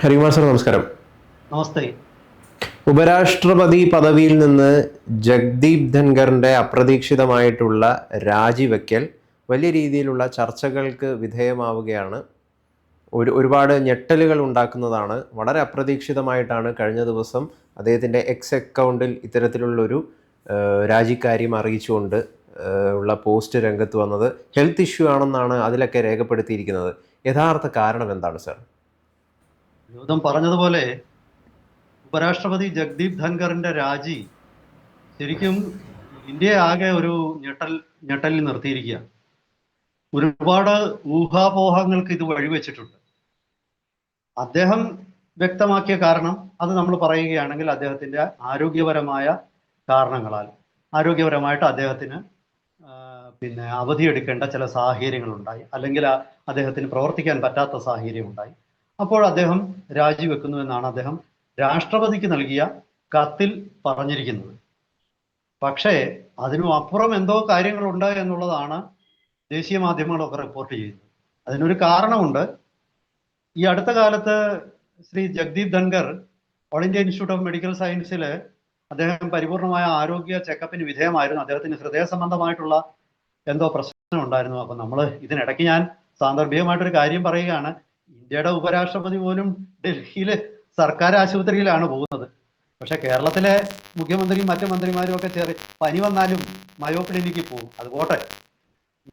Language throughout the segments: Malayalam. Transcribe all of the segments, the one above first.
ഹരികുമാർ സാർ നമസ്കാരം. നമസ്തേ. ഉപരാഷ്ട്രപതി പദവിയിൽ നിന്ന് ജഗ്ദീപ് ധൻഖറിന്റെ അപ്രതീക്ഷിതമായിട്ടുള്ള രാജിവെക്കൽ വലിയ രീതിയിലുള്ള ചർച്ചകൾക്ക് വിധേയമാവുകയാണ്. ഒരു ഒരുപാട് ഞെട്ടലുകൾ ഉണ്ടാക്കുന്നതാണ്. വളരെ അപ്രതീക്ഷിതമായിട്ടാണ് കഴിഞ്ഞ ദിവസം അദ്ദേഹത്തിന്റെ എക്സ് അക്കൗണ്ടിൽ ഇത്തരത്തിലുള്ളൊരു രാജിക്കാര്യം അറിയിച്ചുകൊണ്ട് ഉള്ള പോസ്റ്റ് രംഗത്ത് വന്നത്. ഹെൽത്ത് ഇഷ്യൂ ആണെന്നാണ് അതിലൊക്കെ രേഖപ്പെടുത്തിയിരിക്കുന്നത്. യഥാർത്ഥ കാരണം എന്താണ് സാർ? യൂതം പറഞ്ഞതുപോലെ ഉപരാഷ്ട്രപതി ജഗ്ദീപ് ധൻഖറിന്റെ രാജി ശരിക്കും ഇന്ത്യ ആകെ ഒരു ഞെട്ടൽ ഞെട്ടലിൽ നിർത്തിയിരിക്കുക ഒരുപാട് ഊഹാപോഹങ്ങൾക്ക് ഇത് വഴിവെച്ചിട്ടുണ്ട് അദ്ദേഹം വ്യക്തമാക്കിയ കാരണം അത് നമ്മൾ പറയുകയാണെങ്കിൽ അദ്ദേഹത്തിന്റെ ആരോഗ്യപരമായ കാരണങ്ങളാൽ. ആരോഗ്യപരമായിട്ട് അദ്ദേഹത്തിന് പിന്നെ അവധിയെടുക്കേണ്ട ചില സാഹചര്യങ്ങളുണ്ടായി. അല്ലെങ്കിൽ അദ്ദേഹത്തിന് പ്രവർത്തിക്കാൻ പറ്റാത്ത സാഹചര്യം ഉണ്ടായി അപ്പോൾ അദ്ദേഹം രാജിവെക്കുന്നു എന്നാണ് അദ്ദേഹം രാഷ്ട്രപതിക്ക് നൽകിയ കത്തിൽ പറഞ്ഞിരിക്കുന്നത്. പക്ഷേ അതിനും അപ്പുറം എന്തോ കാര്യങ്ങളുണ്ട് എന്നുള്ളതാണ് ദേശീയ മാധ്യമങ്ങളൊക്കെ റിപ്പോർട്ട് ചെയ്യുന്നത്. അതിനൊരു കാരണമുണ്ട്. ഈ അടുത്ത കാലത്ത് Shri Jagdeep Dhankhar all India institute of medical സയൻസിൽ അദ്ദേഹം പരിപൂർണമായ ആരോഗ്യ ചെക്കപ്പിന് വിധേയമായിരുന്നു. അദ്ദേഹത്തിന് ഹൃദയ സംബന്ധമായിട്ടുള്ള എന്തോ പ്രശ്നം ഉണ്ടായിരുന്നു അപ്പൊ നമ്മൾ ഇതിനിടയ്ക്ക് ഞാൻ സാന്ദർഭികമായിട്ടൊരു കാര്യം പറയുകയാണ്. ഇന്ത്യയുടെ ഉപരാഷ്ട്രപതി പോലും ഡൽഹിയിലെ സർക്കാർ ആശുപത്രിയിലാണ് പോകുന്നത്. പക്ഷെ കേരളത്തിലെ മുഖ്യമന്ത്രിയും മറ്റു മന്ത്രിമാരും ഒക്കെ ചേർ പനി വന്നാലും മയോ ക്ലിനിക്കിൽ പോകും. അത് പോട്ടെ.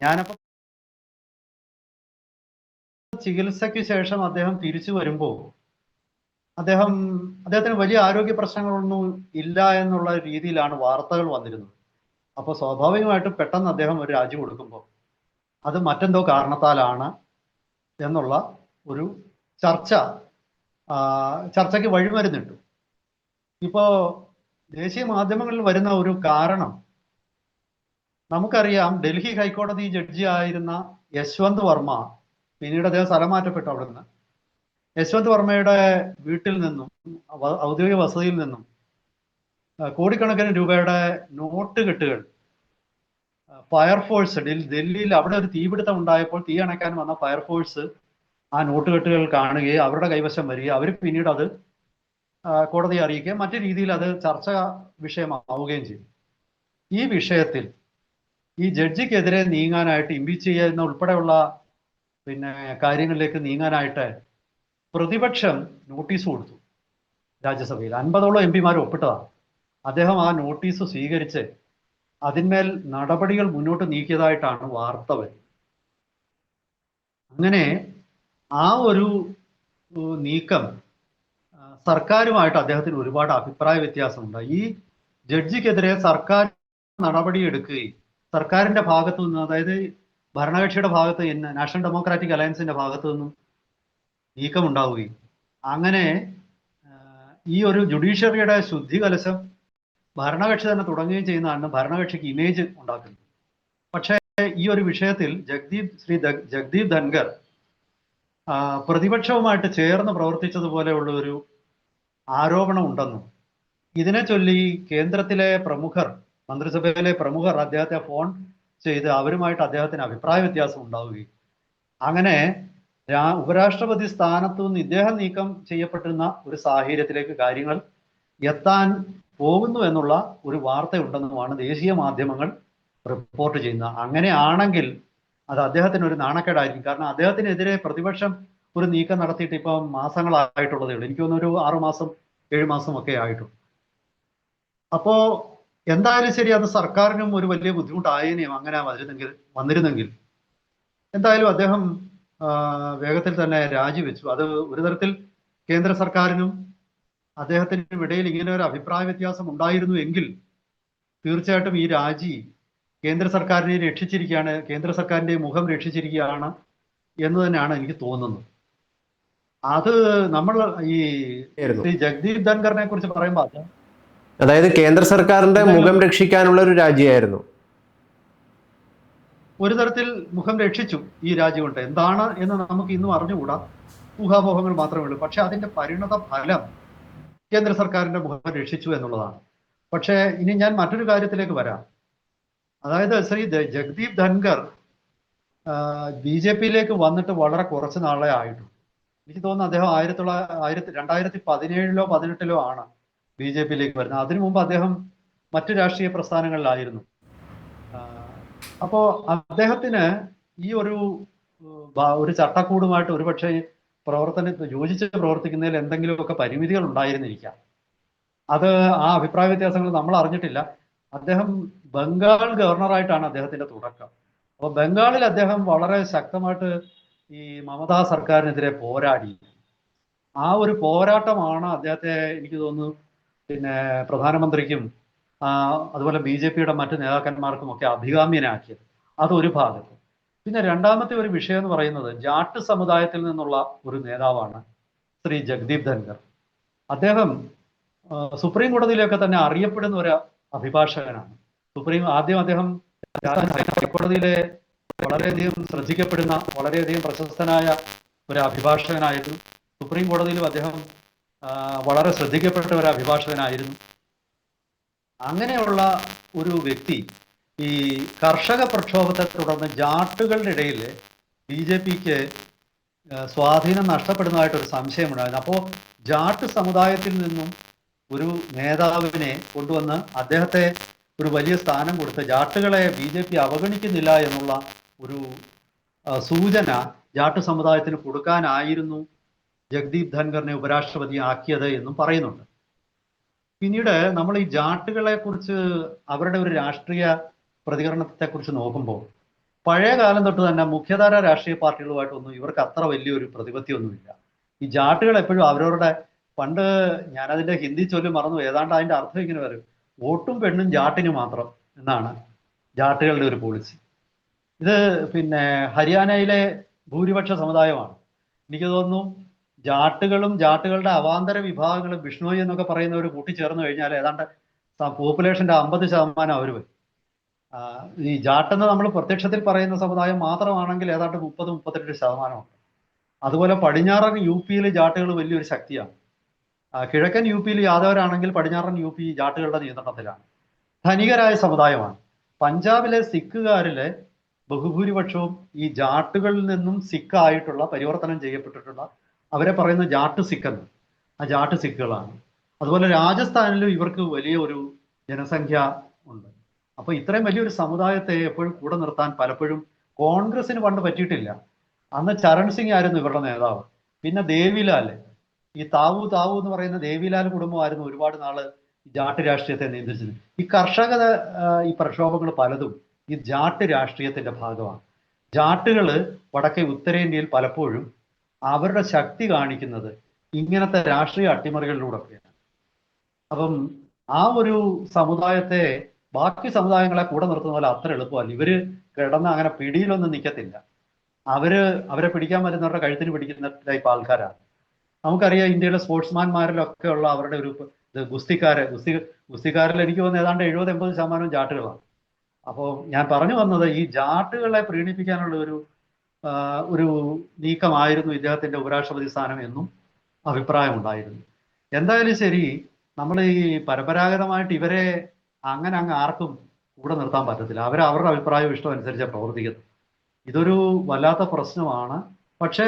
ഞാനപ്പോ ചികിത്സയ്ക്ക് ശേഷം അദ്ദേഹം തിരിച്ചു വരുമ്പോൾ അദ്ദേഹം അദ്ദേഹത്തിന് വലിയ ആരോഗ്യ പ്രശ്നങ്ങളൊന്നും ഇല്ല എന്നുള്ള രീതിയിലാണ് വാർത്തകൾ വന്നിരുന്നത്. അപ്പോൾ സ്വാഭാവികമായിട്ടും പെട്ടെന്ന് അദ്ദേഹം ഒരു രാജി കൊടുക്കുമ്പോൾ അത് മറ്റെന്തോ കാരണത്താലാണ് എന്നുള്ള ഒരു ചർച്ച ചർച്ചയ്ക്ക് വഴിമരുന്നിട്ടു. ഇപ്പോ ദേശീയ മാധ്യമങ്ങളിൽ വരുന്ന ഒരു കാരണം നമുക്കറിയാം ഡൽഹി ഹൈക്കോടതി ജഡ്ജി ആയിരുന്ന യശ്വന്ത് വർമ്മ പിന്നീട് അദ്ദേഹം സ്ഥലം മാറ്റപ്പെട്ടു അവിടെ നിന്ന് യശ്വന്ത് വർമ്മയുടെ വീട്ടിൽ നിന്നും ഔദ്യോഗിക വസതിയിൽ നിന്നും കോടിക്കണക്കിന് രൂപയുടെ നോട്ട് കെട്ടുകൾ ഫയർഫോഴ്സ് ഡൽഹിയിൽ അവിടെ ഒരു തീപിടുത്തം ഉണ്ടായപ്പോൾ തീ അണയ്ക്കാൻ വന്ന ഫയർഫോഴ്സ് ആ നോട്ടുകെട്ടുകൾ കാണുകയും അവരുടെ കൈവശം വരികയും അവർ പിന്നീട് അത് കോടതിയെ അറിയിക്കുകയും മറ്റു രീതിയിൽ അത് ചർച്ച വിഷയമാവുകയും ചെയ്യും. ഈ വിഷയത്തിൽ ഈ ജഡ്ജിക്കെതിരെ നീങ്ങാനായിട്ട് ഇമ്പീച്ച് ചെയ്യുന്ന ഉൾപ്പെടെയുള്ള പിന്നെ കാര്യങ്ങളിലേക്ക് നീങ്ങാനായിട്ട് പ്രതിപക്ഷം നോട്ടീസ് കൊടുത്തു രാജ്യസഭയിൽ. അൻപതോളം എം പിമാർ ഒപ്പിട്ടതാണ്. അദ്ദേഹം ആ നോട്ടീസ് സ്വീകരിച്ച് അതിന്മേൽ നടപടികൾ മുന്നോട്ട് നീക്കിയതായിട്ടാണ് വാർത്ത വരുന്നത്. അങ്ങനെ ആ ഒരു നീക്കം സർക്കാരുമായിട്ട് അദ്ദേഹത്തിന് ഒരുപാട് അഭിപ്രായ വ്യത്യാസമുണ്ട്. ഈ ജഡ്ജിക്കെതിരെ സർക്കാർ നടപടി എടുക്കുകയും സർക്കാരിന്റെ ഭാഗത്തു നിന്ന് അതായത് ഭരണകക്ഷിയുടെ ഭാഗത്ത് നിന്ന് നാഷണൽ ഡെമോക്രാറ്റിക് അലയൻസിന്റെ ഭാഗത്തു നിന്നും നീക്കമുണ്ടാവുകയും അങ്ങനെ ഈ ഒരു ജുഡീഷ്യറിയുടെ ശുദ്ധി കലശം ഭരണകക്ഷി തന്നെ തുടങ്ങുകയും ചെയ്യുന്നതാണ് ഭരണകക്ഷിക്ക് ഇമേജ് ഉണ്ടാക്കുന്നത്. പക്ഷേ ഈ ഒരു വിഷയത്തിൽ ജഗ്ദീപ് ശ്രീ ജഗ്ദീപ് ധൻഖർ ആ, പ്രതിപക്ഷവുമായിട്ട് ചേർന്ന് പ്രവർത്തിച്ചതുപോലെയുള്ള ഒരു ആരോപണം ഉണ്ടെന്നും ഇതിനെ ചൊല്ലി കേന്ദ്രത്തിലെ പ്രമുഖർ മന്ത്രിസഭയിലെ പ്രമുഖർ അദ്ദേഹത്തെ ഫോൺ ചെയ്ത് അവരുമായിട്ട് അദ്ദേഹത്തിന് അഭിപ്രായ വ്യത്യാസം ഉണ്ടാവുകയും അങ്ങനെ ഉപരാഷ്ട്രപതി സ്ഥാനത്തു നിന്ന് ഇദ്ദേഹം നീക്കം ചെയ്യപ്പെട്ടിരുന്ന ഒരു സാഹചര്യത്തിലേക്ക് കാര്യങ്ങൾ എത്താൻ പോകുന്നു എന്നുള്ള ഒരു വാർത്തയുണ്ടെന്നുമാണ് ദേശീയ മാധ്യമങ്ങൾ റിപ്പോർട്ട് ചെയ്യുന്നത്. അങ്ങനെയാണെങ്കിൽ അത് അദ്ദേഹത്തിന് ഒരു നാണക്കേടായിരിക്കും. കാരണം അദ്ദേഹത്തിനെതിരെ പ്രതിപക്ഷം ഒരു നീക്കം നടത്തിയിട്ട് ഇപ്പം മാസങ്ങളായിട്ടുള്ളതേ ഉള്ളൂ. എനിക്ക് തോന്നുന്നു ഒരു ആറുമാസം ഏഴു മാസം ഒക്കെ ആയിട്ടുള്ളൂ. അപ്പോ എന്തായാലും ശരി അത് സർക്കാരിനും ഒരു വലിയ ബുദ്ധിമുട്ടായേനെയും അങ്ങനെ വന്നിരുന്നെങ്കിൽ വന്നിരുന്നെങ്കിൽ എന്തായാലും അദ്ദേഹം വേഗത്തിൽ തന്നെ രാജിവെച്ചു. അത് ഒരു തരത്തിൽ കേന്ദ്ര സർക്കാരിനും അദ്ദേഹത്തിനും ഇടയിൽ ഇങ്ങനെ ഒരു അഭിപ്രായ വ്യത്യാസം ഉണ്ടായിരുന്നു എങ്കിൽ തീർച്ചയായിട്ടും ഈ രാജി കേന്ദ്ര സർക്കാരിനെ രക്ഷിച്ചിരിക്കുകയാണ് കേന്ദ്ര സർക്കാരിന്റെ മുഖം രക്ഷിച്ചിരിക്കുകയാണ് എന്ന് തന്നെയാണ് എനിക്ക് തോന്നുന്നത്. അത് നമ്മൾ ഈ. ജഗ്ദീപ് ധൻഖറിനെ കുറിച്ച് പറയുമ്പോൾ അത് അതായത് കേന്ദ്ര സർക്കാരിന്റെ മുഖം രക്ഷിക്കാനുള്ള ഒരു രാജ്യമായിരുന്നു. ഒരു തരത്തിൽ മുഖം രക്ഷിച്ചു ഈ രാജ്യം കൊണ്ട്. എന്താണ് എന്ന് നമുക്ക് ഇന്നും അറിഞ്ഞുകൂടാ. ഊഹാപോഹങ്ങൾ മാത്രമേ ഉള്ളൂ. പക്ഷെ അതിന്റെ പരിണത ഫലം കേന്ദ്ര സർക്കാരിന്റെ മുഖം രക്ഷിച്ചു എന്നുള്ളതാണ്. പക്ഷേ ഇനി ഞാൻ മറ്റൊരു കാര്യത്തിലേക്ക് വരാം. അതായത് ശ്രീ ജഗ്ദീപ് ധൻഖർ ബി ജെ പിയിലേക്ക് വന്നിട്ട് വളരെ കുറച്ച് നാളെ ആയിട്ടു. എനിക്ക് തോന്നുന്നു അദ്ദേഹം ആയിരത്തി തൊള്ളായിരത്തി രണ്ടായിരത്തി പതിനേഴിലോ പതിനെട്ടിലോ ആണ് ബി ജെ പിയിലേക്ക് വരുന്നത്. അതിനു മുമ്പ് അദ്ദേഹം മറ്റു രാഷ്ട്രീയ പ്രസ്ഥാനങ്ങളിലായിരുന്നു. ആ, അപ്പോ അദ്ദേഹത്തിന് ഈ ഒരു ഒരു ചട്ടക്കൂടുമായിട്ട് ഒരുപക്ഷെ പ്രവർത്തന യോജിച്ച് പ്രവർത്തിക്കുന്നതിൽ എന്തെങ്കിലുമൊക്കെ പരിമിതികൾ ഉണ്ടായിരുന്നിരിക്കാം. അത് ആ അഭിപ്രായ വ്യത്യാസങ്ങൾ നമ്മൾ അറിഞ്ഞിട്ടില്ല. അദ്ദേഹം ബംഗാൾ ഗവർണറായിട്ടാണ് അദ്ദേഹത്തിന്റെ തുടക്കം. അപ്പോൾ ബംഗാളിൽ അദ്ദേഹം വളരെ ശക്തമായിട്ട് ഈ മമതാ സർക്കാരിനെതിരെ പോരാടി. ആ ഒരു പോരാട്ടമാണ് അദ്ദേഹത്തെ എനിക്ക് തോന്നുന്നു പിന്നെ പ്രധാനമന്ത്രിക്കും അതുപോലെ ബി ജെ പിയുടെ മറ്റു നേതാക്കന്മാർക്കും ഒക്കെ അഭികാമ്യനാക്കിയത്. അതൊരു ഭാഗത്ത്. പിന്നെ രണ്ടാമത്തെ ഒരു വിഷയം എന്ന് പറയുന്നത് ജാട്ട് സമുദായത്തിൽ നിന്നുള്ള ഒരു നേതാവാണ് ശ്രീ ജഗ്ദീപ് ധൻഖർ. അദ്ദേഹം സുപ്രീം കോടതിയിലൊക്കെ തന്നെ അറിയപ്പെടുന്ന ഒരു അഭിഭാഷകനാണ്. സുപ്രീം ആദ്യം അദ്ദേഹം ഹൈക്കോടതിയിലെ വളരെയധികം ശ്രദ്ധിക്കപ്പെടുന്ന വളരെയധികം പ്രശസ്തനായ ഒരു അഭിഭാഷകനായിരുന്നു. സുപ്രീം കോടതിയിലും അദ്ദേഹം വളരെ ശ്രദ്ധിക്കപ്പെട്ട ഒരു അഭിഭാഷകനായിരുന്നു. അങ്ങനെയുള്ള ഒരു വ്യക്തി ഈ കർഷക പ്രക്ഷോഭത്തെ തുടർന്ന് ജാട്ടുകളുടെ ഇടയിൽ ബി ജെ പിക്ക് സ്വാധീനം നഷ്ടപ്പെടുന്നതായിട്ടൊരു സംശയമുണ്ടായിരുന്നു. അപ്പോൾ ജാട്ട് സമുദായത്തിൽ നിന്നും ഒരു നേതാവിനെ കൊണ്ടുവന്ന് അദ്ദേഹത്തെ ഒരു വലിയ സ്ഥാനം കൊടുത്ത് ജാട്ടുകളെ ബി ജെ പി അവഗണിക്കുന്നില്ല എന്നുള്ള ഒരു സൂചന ജാട്ട് സമുദായത്തിന് കൊടുക്കാനായിരുന്നു ജഗ്ദീപ് ധൻഖറിനെ ഉപരാഷ്ട്രപതി ആക്കിയത് എന്നും പറയുന്നുണ്ട്. പിന്നീട് നമ്മൾ ഈ ജാട്ടുകളെ കുറിച്ച് അവരുടെ ഒരു രാഷ്ട്രീയ പ്രതികരണത്തെ കുറിച്ച് നോക്കുമ്പോൾ പഴയ കാലം തൊട്ട് തന്നെ മുഖ്യധാര രാഷ്ട്രീയ പാർട്ടികളുമായിട്ടൊന്നും ഇവർക്ക് അത്ര വലിയൊരു പ്രതിപത്തിയൊന്നുമില്ല. ഈ ജാട്ടുകൾ എപ്പോഴും അവരവരുടെ പണ്ട് ഞാനതിന്റെ ഹിന്ദി ചൊല്ലി മറന്നു ഏതാണ്ട് അതിന്റെ അർത്ഥം ഇങ്ങനെ വരും. വോട്ടും പെണ്ണും ജാട്ടിന് മാത്രം എന്നാണ് ജാട്ടുകളുടെ ഒരു പോളിസി ഇത് പിന്നെ ഹരിയാനയിലെ ഭൂരിപക്ഷ സമുദായമാണ്. എനിക്ക് തോന്നുന്നു ജാട്ടുകളും ജാട്ടുകളുടെ അവാന്തര വിഭാഗങ്ങളും ബിഷ്ണോയി എന്നൊക്കെ പറയുന്നവർ കൂട്ടിച്ചേർന്ന് കഴിഞ്ഞാൽ ഏതാണ്ട് പോപ്പുലേഷന്റെ അമ്പത് ശതമാനം അവർ വരും. ഈ ജാട്ടെന്ന് നമ്മൾ പ്രത്യക്ഷത്തിൽ പറയുന്ന സമുദായം മാത്രമാണെങ്കിൽ ഏതാണ്ട് മുപ്പത് മുപ്പത്തെട്ട് ശതമാനമാണ് അതുപോലെ പടിഞ്ഞാറൻ യു പിയിൽ ജാട്ടുകൾ വലിയൊരു ശക്തിയാണ്. കിഴക്കൻ യു പിയിൽ യാദവരാണെങ്കിൽ പടിഞ്ഞാറൻ യു പി ജാട്ടുകളുടെ നിയന്ത്രണത്തിലാണ്. ധനികരായ സമുദായമാണ്. പഞ്ചാബിലെ സിഖുകാരിലെ ബഹുഭൂരിപക്ഷവും ഈ ജാട്ടുകളിൽ നിന്നും സിഖ് ആയിട്ടുള്ള പരിവർത്തനം ചെയ്യപ്പെട്ടിട്ടുള്ള അവരെ പറയുന്ന ജാട്ട് സിഖ് എന്ന് ആ ജാട്ട് സിഖുകളാണ്. അതുപോലെ രാജസ്ഥാനിലും ഇവർക്ക് വലിയൊരു ജനസംഖ്യ ഉണ്ട്. അപ്പൊ ഇത്രയും വലിയൊരു സമുദായത്തെ എപ്പോഴും കൂടെ നിർത്താൻ പലപ്പോഴും കോൺഗ്രസിന് പണ്ട് പറ്റിയിട്ടില്ല. അന്ന് ചരൺ സിംഗ് ആയിരുന്നു ഇവരുടെ നേതാവ്. പിന്നെ ദേവിലാൽ ഈ താവു താവു എന്ന് പറയുന്ന ദേവിലാൽ കുടുംബമായിരുന്നു ഒരുപാട് നാൾ ജാട്ട് രാഷ്ട്രീയത്തെ നിയന്ത്രിച്ചത് ഈ കർഷക ഈ പ്രക്ഷോഭങ്ങൾ പലതും ഈ ജാട്ട് രാഷ്ട്രീയത്തിന്റെ ഭാഗമാണ്. ജാട്ടുകൾ വടക്കേ ഉത്തരേന്ത്യയിൽ പലപ്പോഴും അവരുടെ ശക്തി കാണിക്കുന്നത് ഇങ്ങനത്തെ രാഷ്ട്രീയ അട്ടിമറികളിലൂടെയൊക്കെയാണ്. അപ്പം ആ ഒരു സമുദായത്തെ ബാക്കി സമുദായങ്ങളെ കൂടെ നിർത്തുന്ന പോലെ അത്ര എളുപ്പമല്ല. ഇവർ കിടന്ന് അങ്ങനെ പിടിയിലൊന്നും നിൽക്കത്തില്ല അവർ അവരെ പിടിക്കാൻ വരുന്നവരുടെ കഴുത്തിന് പിടിക്കുന്ന ടൈപ്പ് ആൾക്കാരാണ്. നമുക്കറിയാം ഇന്ത്യയിലെ സ്പോർട്സ്മാൻമാരിലൊക്കെ ഉള്ള അവരുടെ ഒരു ഇത് ഗുസ്തിക്കാര് ഗുസ്തി ഗുസ്തിക്കാരിൽ എനിക്ക് തോന്നുന്നു ഏതാണ്ട് എഴുപത് എൺപത് ശതമാനവും ജാട്ടുകളാണ്. അപ്പോൾ ഞാൻ പറഞ്ഞു വന്നത് ഈ ജാട്ടുകളെ പ്രീണിപ്പിക്കാനുള്ള ഒരു ഒരു നീക്കമായിരുന്നു ഇദ്ദേഹത്തിന്റെ ഉപരാഷ്ട്രപതി സ്ഥാനം എന്നും അഭിപ്രായമുണ്ടായിരുന്നു. എന്തായാലും ശരി നമ്മൾ ഈ പരമ്പരാഗതമായിട്ട് ഇവരെ അങ്ങനെ അങ്ങ് ആർക്കും കൂടെ നിർത്താൻ പറ്റത്തില്ല. അവർ അവരുടെ അഭിപ്രായവും ഇഷ്ടം അനുസരിച്ച് പ്രവർത്തിക്കുന്നത്. ഇതൊരു വല്ലാത്ത പ്രശ്നമാണ്. പക്ഷെ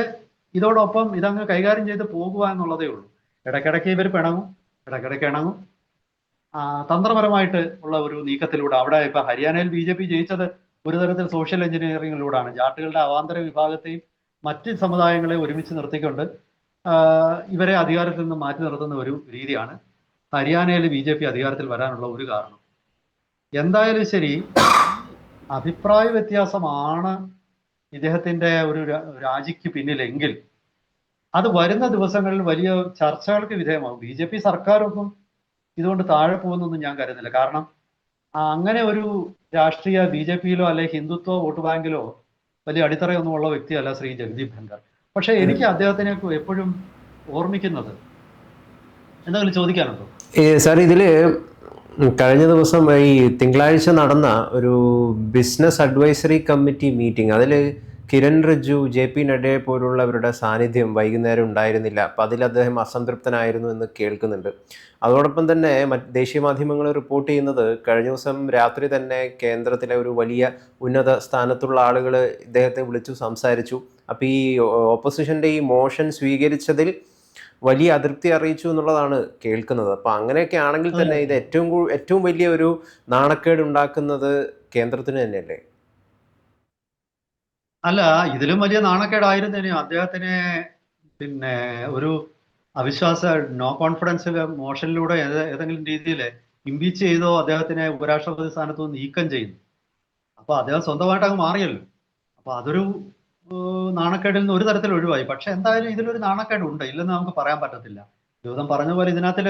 ഇതോടൊപ്പം ഇതങ്ങ് കൈകാര്യം ചെയ്ത് പോകുക എന്നുള്ളതേ ഉള്ളൂ. ഇടയ്ക്കിടയ്ക്ക് ഇവർ പിണങ്ങും ഇടയ്ക്കിടയ്ക്ക് ഇണങ്ങും. തന്ത്രപരമായിട്ട് ഉള്ള ഒരു നീക്കത്തിലൂടെ അവിടെ ഇപ്പൊ ഹരിയാനയിൽ ബി ജെ പി ജയിച്ചത് ഒരു തരത്തിൽ സോഷ്യൽ എഞ്ചിനീയറിംഗിലൂടെയാണ്. ജാട്ടുകളുടെ അവാന്തര വിഭാഗത്തെയും മറ്റ് സമുദായങ്ങളെ ഒരുമിച്ച് നിർത്തിക്കൊണ്ട് ഇവരെ അധികാരത്തിൽ നിന്ന് മാറ്റി നിർത്തുന്ന ഒരു രീതിയാണ് ഹരിയാനയിൽ ബി ജെ പി അധികാരത്തിൽ വരാനുള്ള ഒരു കാരണം. എന്തായാലും ശരി അഭിപ്രായ വ്യത്യാസമാണ് ഇദ്ദേഹത്തിന്റെ ഒരു രാജിക്ക് പിന്നിലെങ്കിൽ അത് വരുന്ന ദിവസങ്ങളിൽ വലിയ ചർച്ചകൾക്ക് വിധേയമാകും. ബി ജെ പി സർക്കാരൊന്നും ഇതുകൊണ്ട് താഴെ പോകുന്നൊന്നും ഞാൻ കരുതുന്നില്ല. കാരണം അങ്ങനെ ഒരു രാഷ്ട്രീയ ബി ജെ പിയിലോ അല്ലെ ഹിന്ദുത്വ വോട്ട് ബാങ്കിലോ വലിയ അടിത്തറയൊന്നും ഉള്ള വ്യക്തിയല്ല ശ്രീ ജഗദീപ് ധൻഖർ. പക്ഷെ എനിക്ക് അദ്ദേഹത്തിനെ എപ്പോഴും ഓർമ്മിക്കുന്നത് എന്തെങ്കിലും ചോദിക്കാനുണ്ടോ? സാർ ഇതിൽ കഴിഞ്ഞ ദിവസം ഈ തിങ്കളാഴ്ച നടന്ന ഒരു ബിസിനസ് അഡ്വൈസറി കമ്മിറ്റി മീറ്റിംഗ് അതിൽ കിരൺ റിജു ജെ പി നഡ്ഡയെ പോലുള്ളവരുടെ സാന്നിധ്യം വൈകുന്നേരം ഉണ്ടായിരുന്നില്ല. അപ്പം അതിൽ അദ്ദേഹം അസംതൃപ്തനായിരുന്നു എന്ന് കേൾക്കുന്നുണ്ട്. അതോടൊപ്പം തന്നെ മറ്റ് ദേശീയ മാധ്യമങ്ങൾ റിപ്പോർട്ട് ചെയ്യുന്നത് കഴിഞ്ഞ ദിവസം രാത്രി തന്നെ കേന്ദ്രത്തിലെ ഒരു വലിയ ഉന്നത സ്ഥാനത്തുള്ള ആളുകൾ ഇദ്ദേഹത്തെ വിളിച്ചു സംസാരിച്ചു. അപ്പോൾ ഈ ഓപ്പോസിഷന്റെ ഈ മോഷൻ സ്വീകരിച്ചതിൽ വലിയ അതൃപ്തി അറിയിച്ചു എന്നുള്ളതാണ് കേൾക്കുന്നത്. അപ്പോൾ അങ്ങനെയൊക്കെ ആണെങ്കിൽ തന്നെ ഇത് ഏറ്റവും ഏറ്റവും വലിയ ഒരു നാണക്കേട് ഉണ്ടാക്കുന്നത് കേന്ദ്രത്തിന് തന്നെയല്ലേ? അല്ല ഇതിലും വലിയ നാണക്കേടായിരുന്നു അദ്ദേഹത്തിന് പിന്നെ ഒരു അവിശ്വാസ നോ കോൺഫിഡൻസ് മോഷനിലൂടെ ഏതെങ്കിലും രീതിയിൽ ഇമ്പീച്ച് ചെയ്തോ അദ്ദേഹത്തിനെ ഉപരാഷ്ട്രപതി സ്ഥാനത്ത് നിന്ന് നീക്കം ചെയ്യുന്നു. അപ്പൊ അദ്ദേഹം സ്വന്തമായിട്ട് അങ്ങ് മാറിയല്ലോ. അപ്പൊ അതൊരു നാണക്കേടിൽ നിന്ന് ഒരു തരത്തിൽ ഒഴിവായി. പക്ഷെ എന്തായാലും ഇതിലൊരു നാണക്കേട് ഉണ്ട് ഇല്ലെന്ന് നമുക്ക് പറയാൻ പറ്റത്തില്ല. ജ്യോതം പറഞ്ഞ പോലെ ഇതിനകത്തിൽ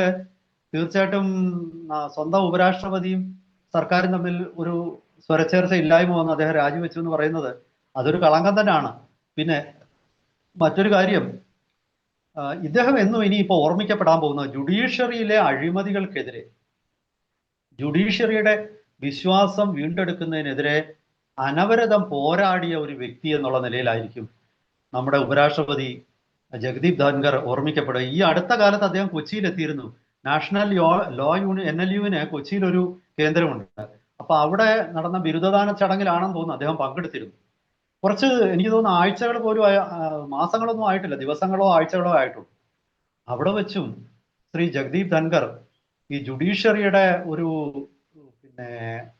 തീർച്ചയായിട്ടും സ്വന്തം ഉപരാഷ്ട്രപതിയും സർക്കാരും തമ്മിൽ ഒരു സ്വരച്ചേർച്ച ഇല്ലായ്മ വന്ന് അദ്ദേഹം രാജിവെച്ചു എന്ന് പറയുന്നത് അതൊരു കളങ്കം തന്നെയാണ്. പിന്നെ മറ്റൊരു കാര്യം ഇദ്ദേഹം എന്നും ഇനി ഇപ്പൊ ഓർമ്മിക്കപ്പെടാൻ പോകുന്നത് ജുഡീഷ്യറിയിലെ അഴിമതികൾക്കെതിരെ. ജുഡീഷ്യറിയുടെ വിശ്വാസം വീണ്ടെടുക്കുന്നതിനെതിരെ അനവരതം പോരാടിയ ഒരു വ്യക്തി എന്നുള്ള നിലയിലായിരിക്കും നമ്മുടെ ഉപരാഷ്ട്രപതി ജഗദീപ് ധൻഖർ ഓർമ്മിക്കപ്പെടുക. ഈ അടുത്ത കാലത്ത് അദ്ദേഹം കൊച്ചിയിലെത്തിയിരുന്നു. National law uni N L യുവിന് കൊച്ചിയിൽ ഒരു കേന്ദ്രമുണ്ട്. അപ്പൊ അവിടെ നടന്ന ബിരുദദാന ചടങ്ങിലാണെന്ന് തോന്നുന്നു അദ്ദേഹം പങ്കെടുത്തിരുന്നു. കുറച്ച് എനിക്ക് തോന്നുന്നു ആഴ്ചകൾ പോലും മാസങ്ങളൊന്നും ആയിട്ടില്ല. ദിവസങ്ങളോ ആഴ്ചകളോ ആയിട്ടുള്ളൂ. അവിടെ വെച്ചും ശ്രീ ജഗദീപ് ധൻഖർ ഈ ജുഡീഷ്യറിയുടെ ഒരു പിന്നെ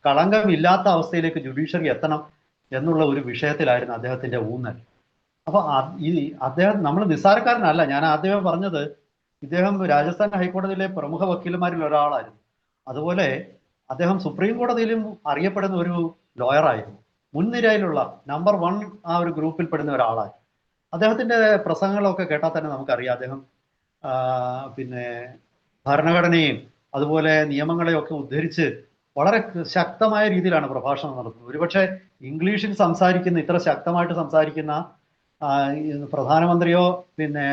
കളങ്കമില്ലാത്ത അവസ്ഥയിലേക്ക് ജുഡീഷ്യറി എത്തണം എന്നുള്ള ഒരു വിഷയത്തിലായിരുന്നു അദ്ദേഹത്തിന്റെ ഊന്നൽ. അപ്പൊ ഈ അദ്ദേഹം നമ്മൾ നിസ്സാരക്കാരനല്ല. ഞാൻ ആദ്യമേ പറഞ്ഞത് ഇദ്ദേഹം രാജസ്ഥാൻ ഹൈക്കോടതിയിലെ പ്രമുഖ വക്കീലന്മാരിൽ ഒരാളായിരുന്നു. അതുപോലെ അദ്ദേഹം സുപ്രീം കോടതിയിലും അറിയപ്പെടുന്ന ഒരു ലോയറായിരുന്നു. മുൻനിരയിലുള്ള നമ്പർ വൺ ആ ഒരു ഗ്രൂപ്പിൽ പെടുന്ന ഒരാളാണ് അദ്ദേഹത്തിന്റെ പ്രസംഗങ്ങളൊക്കെ കേട്ടാൽ തന്നെ നമുക്കറിയാം. അദ്ദേഹം പിന്നെ ഭരണഘടനയും അതുപോലെ നിയമങ്ങളെയൊക്കെ ഉദ്ധരിച്ച് വളരെ ശക്തമായ രീതിയിലാണ് പ്രഭാഷണം നടത്തുന്നത്. ഒരുപക്ഷെ ഇംഗ്ലീഷിൽ സംസാരിക്കുന്ന ഇത്ര ശക്തമായിട്ട് സംസാരിക്കുന്ന പ്രധാനമന്ത്രിയോ പിന്നെ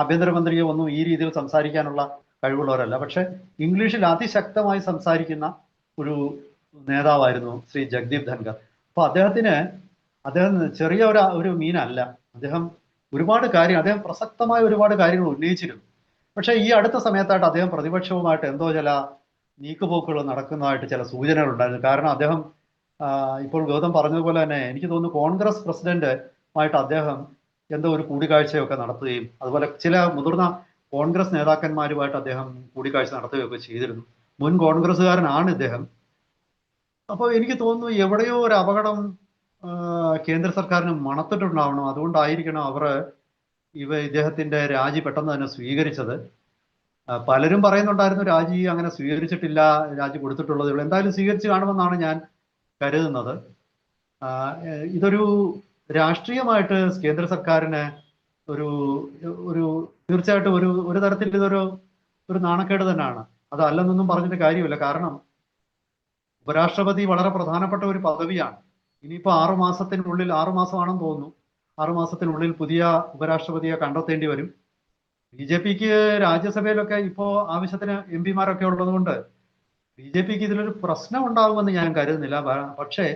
ആഭ്യന്തരമന്ത്രിയോ ഒന്നും ഈ രീതിയിൽ സംസാരിക്കാനുള്ള കഴിവുള്ളവരല്ല. പക്ഷെ ഇംഗ്ലീഷിൽ അതിശക്തമായി സംസാരിക്കുന്ന ഒരു നേതാവായിരുന്നു ശ്രീ ജഗ്ദീപ് ധൻഖർ. അപ്പൊ അദ്ദേഹത്തിന് അദ്ദേഹം ചെറിയ ഒരു ഒരു മീനല്ല. അദ്ദേഹം ഒരുപാട് കാര്യം അദ്ദേഹം പ്രസക്തമായ ഒരുപാട് കാര്യങ്ങൾ ഉന്നയിച്ചിരുന്നു. പക്ഷേ ഈ അടുത്ത സമയത്തായിട്ട് അദ്ദേഹം പ്രതിപക്ഷവുമായിട്ട് എന്തോ ചില നീക്കുപോക്കുകൾ നടക്കുന്നതായിട്ട് ചില സൂചനകൾ ഉണ്ടായിരുന്നു കാരണം അദ്ദേഹം ഇപ്പോൾ ഗൗതം പറഞ്ഞതുപോലെ തന്നെ എനിക്ക് തോന്നുന്നു കോൺഗ്രസ് പ്രസിഡന്റുമായിട്ട് അദ്ദേഹം എന്തോ ഒരു കൂടിക്കാഴ്ചയൊക്കെ നടത്തുകയും അതുപോലെ ചില മുതിർന്ന കോൺഗ്രസ് നേതാക്കന്മാരുമായിട്ട് അദ്ദേഹം കൂടിക്കാഴ്ച നടത്തുകയൊക്കെ ചെയ്തിരുന്നു. മുൻ കോൺഗ്രസ്സുകാരനാണ് ഇദ്ദേഹം. അപ്പോൾ എനിക്ക് തോന്നുന്നു എവിടെയോ ഒരു അപകടം കേന്ദ്ര സർക്കാരിന് മണത്തിട്ടുണ്ടാവണം. അതുകൊണ്ടായിരിക്കണം അവർ ഇവ ഇദ്ദേഹത്തിന്റെ രാജി പെട്ടെന്ന് തന്നെ സ്വീകരിച്ചത്. പലരും പറയുന്നുണ്ടായിരുന്നു രാജി അങ്ങനെ സ്വീകരിച്ചിട്ടില്ല രാജി കൊടുത്തിട്ടുള്ളത് ഇവിടെ. എന്തായാലും സ്വീകരിച്ച് കാണുമെന്നാണ് ഞാൻ കരുതുന്നത്. ഇതൊരു രാഷ്ട്രീയമായിട്ട് കേന്ദ്ര സർക്കാരിന് ഒരു ഒരു തീർച്ചയായിട്ടും ഒരു ഒരു തരത്തിൽ ഇതൊരു ഒരു നാണക്കേട് തന്നെയാണ്. അത് അല്ലെന്നൊന്നും പറഞ്ഞിട്ട് കാര്യമില്ല. കാരണം ഉപരാഷ്ട്രപതി വളരെ പ്രധാനപ്പെട്ട ഒരു പദവിയാണ്. ഇനിയിപ്പോൾ ആറു മാസത്തിനുള്ളിൽ ആറു മാസമാണെന്ന് തോന്നുന്നു. ആറു മാസത്തിനുള്ളിൽ പുതിയ ഉപരാഷ്ട്രപതിയെ കണ്ടെത്തേണ്ടി വരും. ബി ജെ പിക്ക് രാജ്യസഭയിലൊക്കെ ഇപ്പോ ആവശ്യത്തിന് എം പിമാരൊക്കെ ഉള്ളതുകൊണ്ട് ബി ജെ പിക്ക് ഇതിലൊരു പ്രശ്നം ഉണ്ടാകുമെന്ന് ഞാൻ കരുതുന്നില്ല. പക്ഷേ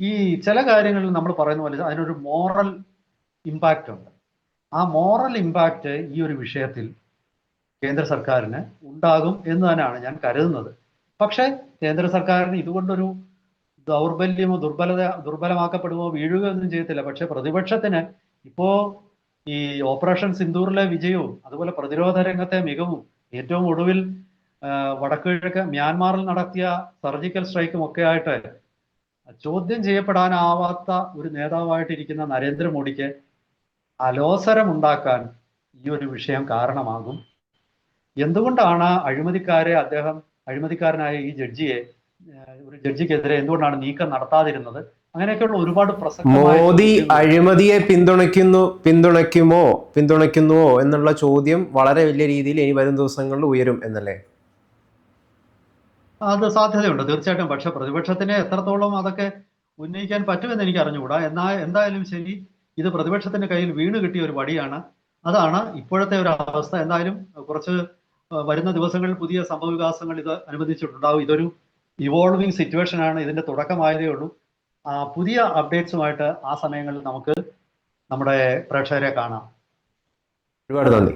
ഈ ചില കാര്യങ്ങളിൽ നമ്മൾ പറയുന്ന പോലെ അതിനൊരു മോറൽ ഇമ്പാക്റ്റ് ഉണ്ട്. ആ മോറൽ ഇമ്പാക്റ്റ് ഈ ഒരു വിഷയത്തിൽ കേന്ദ്ര സർക്കാരിന് ഉണ്ടാകും എന്ന് തന്നെയാണ് ഞാൻ കരുതുന്നത്. പക്ഷേ കേന്ദ്ര സർക്കാരിന് ഇതുകൊണ്ടൊരു ദൗർബല്യമോ ദുർബലത ദുർബലമാക്കപ്പെടുമോ വീഴുകയോ ഒന്നും ചെയ്യത്തില്ല. പക്ഷെ പ്രതിപക്ഷത്തിന് ഇപ്പോ ഈ ഓപ്പറേഷൻ സിന്ദൂറിലെ വിജയവും അതുപോലെ പ്രതിരോധ രംഗത്തെ മികവും ഏറ്റവും ഒടുവിൽ വടക്കുകിഴക്ക് മ്യാൻമാറിൽ നടത്തിയ സർജിക്കൽ സ്ട്രൈക്കും ഒക്കെ ആയിട്ട് ചോദ്യം ചെയ്യപ്പെടാനാവാത്ത ഒരു നേതാവായിട്ടിരിക്കുന്ന നരേന്ദ്രമോദിക്ക് അലോസരമുണ്ടാക്കാൻ ഈ ഒരു വിഷയം കാരണമാകും. എന്തുകൊണ്ടാണ് അഴിമതിക്കാരെ അദ്ദേഹം അഴിമതിക്കാരനായ ഈ ജഡ്ജിയെ ഒരു ജഡ്ജിക്കെതിരെ എന്തുകൊണ്ടാണ് നീക്കം നടത്താതിരുന്നത്? അങ്ങനെയൊക്കെയുള്ള ഒരുപാട് മോദി അഴിമതിയെ പിന്തുണയ്ക്കുന്നു പിന്തുണയ്ക്കുമോ പിന്തുണയ്ക്കുന്നുവോ എന്നുള്ള ചോദ്യം വളരെ വലിയ രീതിയിൽ ഇനി വരും ദിവസങ്ങളിൽ ഉയരും എന്നല്ലേ? അത് സാധ്യതയുണ്ട് തീർച്ചയായിട്ടും. പക്ഷെ പ്രതിപക്ഷത്തിന് എത്രത്തോളം അതൊക്കെ ഉന്നയിക്കാൻ പറ്റുമെന്ന് എനിക്ക് അറിഞ്ഞുകൂടാ. എന്നാ എന്തായാലും ശരി ഇത് പ്രതിപക്ഷത്തിന്റെ കയ്യിൽ വീണ് കിട്ടിയ ഒരു വടിയാണ് അതാണ് ഇപ്പോഴത്തെ ഒരു അവസ്ഥ. എന്തായാലും കുറച്ച് വരുന്ന ദിവസങ്ങളിൽ പുതിയ സംഭവ വികാസങ്ങൾ ഇത് അനുബന്ധിച്ചിട്ടുണ്ടാവും ഇതൊരു ഇവോൾവിംഗ് സിറ്റുവേഷൻ ആണ് ഇതിന്റെ തുടക്കമായതേ ഉള്ളൂ. പുതിയ അപ്ഡേറ്റ്സുമായിട്ട് ആ സമയങ്ങളിൽ നമുക്ക് നമ്മുടെ പ്രേക്ഷകരെ കാണാം. ഒരുപാട് നന്ദി.